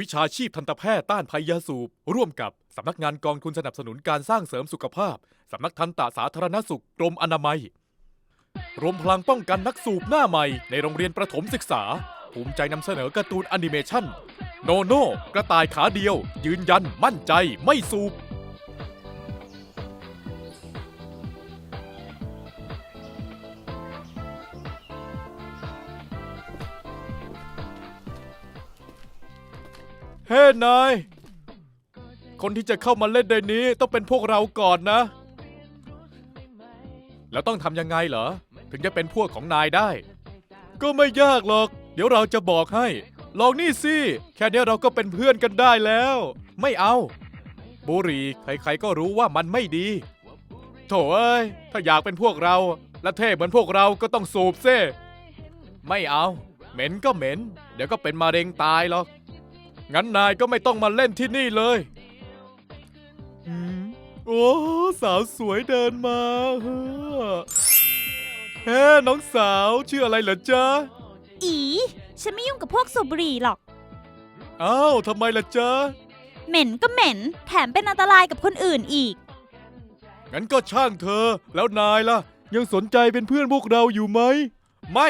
วิชาชีพทันตแพทย์ต้านภัยยาสูบ ร่วมกับสำนักงานกองทุนสนับสนุนการสร้างเสริมสุขภาพ สำนักทันตสาธารณสุขกรมอนามัย รวมพลังป้องกันนักสูบหน้าใหม่ในโรงเรียนประถมศึกษา ภูมิใจนำเสนอการ์ตูนแอนิเมชันโนโน่กระต่ายขาเดียว ยืนยันมั่นใจไม่สูบ เฮ้นาย คนที่จะเข้ามาเล่นในนี้ต้องเป็นพวกเราก่อนนะ แล้วต้องทำยังไงเหรอ ถึงจะเป็นพวกของนายได้ ก็ไม่ยากหรอก เดี๋ยวเราจะบอกให้ ลองนี่สิ แค่นี้เราก็เป็นเพื่อนกันได้แล้ว ไม่เอา บุหรี่ใครๆก็รู้ว่ามันไม่ดี โถเอ้ย ถ้าอยากเป็นพวกเรา และเท่เหมือนพวกเราก็ต้องสูบซิไม่เอา เหม็นก็เหม็น เดี๋ยวก็เป็นมะเร็งตายหรอก งั้นนายก็ไม่ต้องมาเล่นที่นี่เลย อืมโอ้สาวสวยเดินมาเฮ้อเฮ้น้องสาวชื่ออะไรเหรอจ๊ะ อีฉันไม่ยุ่งกับพวกสูบบุหรี่หรอก อ้าวทำไมล่ะจ๊ะ เหม็นก็เหม็น แถมเป็นอันตรายกับคนอื่นอีก งั้นก็ช่างเธอ แล้วนายล่ะ ยังสนใจเป็นเพื่อนพวกเราอยู่ไหม ไม่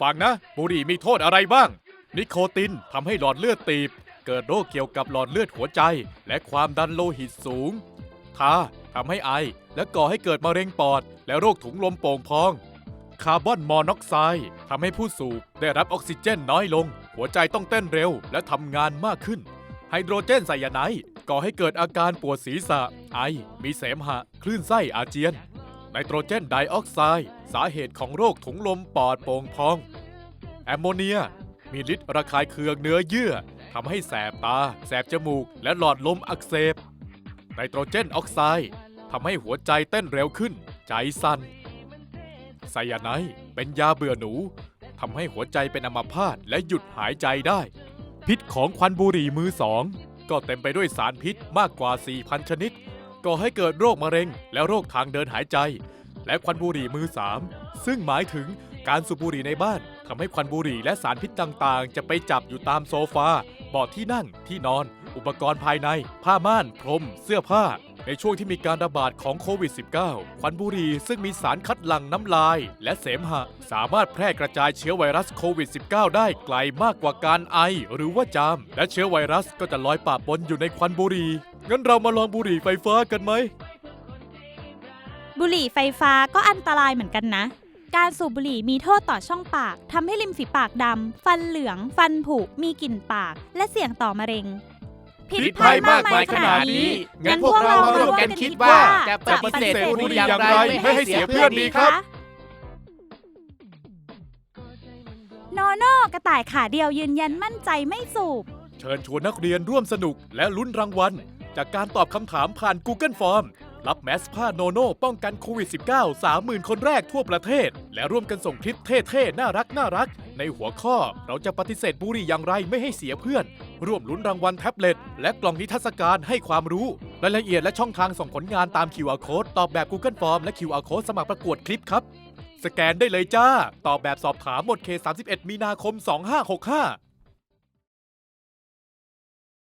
ฟังนะ บุหรี่มีโทษอะไรบ้าง นิโคตินทำให้หลอดเลือดตีบ เกิดโรคเกี่ยวกับหลอดเลือดหัวใจ และความดันโลหิตสูงทาทำให้ไอและก่อให้เกิดมะเร็งปอด และโรคถุงลมโป่งพอง คาร์บอนมอนอกไซด์ทำให้ผู้สูบได้รับออกซิเจนน้อยลง หัวใจต้องเต้นเร็วและทำงานมากขึ้น ไฮโดรเจนไซยาไนด์ก่อให้เกิดอาการปวดศีรษะ ไอ มีเสมหะ คลื่นไส้อาเจียน ไนโตรเจนไดออกไซด์สาเหตุของโรคถุงลมปอดโป่งพอง แอมโมเนีย มีฤทธิ์ระคายเคืองเนื้อเยื่อ ทำให้แสบตา แสบจมูก และหลอดลมอักเสบ ไนโตรเจนออกไซด์ทำให้หัวใจเต้นเร็วขึ้น ใจสั่นไซยาไนด์เป็นยาเบื่อหนูทำให้หัวใจเป็นอัมพาตและหยุดหายใจได้ พิษของควันบุหรี่มือสอง ก็เต็มไปด้วยสารพิษมากกว่า 4,000 ชนิดก่อให้เกิดโรคมะเร็ง และโรคทางเดินหายใจ และควันบุหรี่มือสามซึ่งหมายถึงการสูบบุหรี่ในบ้านทำให้ควันบุหรี่และสารพิษต่างๆ จะไปจับอยู่ตามโซฟา เบาะที่นั่งที่นอน อุปกรณ์ภายใน ผ้าม่านพรม เสื้อผ้า ในช่วงที่มีการระบาดของโควิด -19 ควันบุหรี่ซึ่งมีสารคัดหลั่งน้ำลาย และเสมหะ สามารถแพร่กระจายเชื้อไวรัสโควิด -19 ได้ไกลมากกว่าการไอหรือว่าจาม และเชื้อไวรัสก็จะลอยปะปนอยู่ในควันบุหรี่งั้นเรามาลองบุหรี่ไฟฟ้ากันไหมบุหรี่ไฟฟ้าก็อันตรายเหมือนกันนะ การสูบบุหรี่มีโทษต่อช่องปากทำให้ริมฝีปากดำฟันเหลือง ฟันผุ มีกลิ่นปาก และเสี่ยงต่อมะเร็งพิษภัยมากมายขนาดนี้ งั้นพวกเรามาร่วมกันคิดว่า จะปฏิเสธบุหรี่อย่างไรไม่ให้เสียเพื่อนดีครับโนโน่กระต่ายขาเดียวยืนยันมั่นใจไม่สูบ เชิญชวนนักเรียนร่วมสนุกและลุ้นรางวัล จากการตอบคำถามผ่าน Google Form รับแมสผ้าโนโน่ป้องกันโควิด -19 30,000 คนแรกทั่วประเทศ และร่วมกันส่งคลิปเท่ๆ น่ารักน่ารัก ในหัวข้อเราจะปฏิเสธบุหรี่อย่างไรไม่ให้เสียเพื่อน ร่วมลุ้นรางวัลแท็บเล็ต และกล่องนิทรรศการให้ความรู้ รายละเอียดและช่องทางส่งผลงานตาม QR Code ตอบแบบ Google Form และ QR Code สมัครประกวดคลิปครับ สแกนได้เลยจ้า ตอบแบบสอบถามหมดเขต31 มีนาคม 2565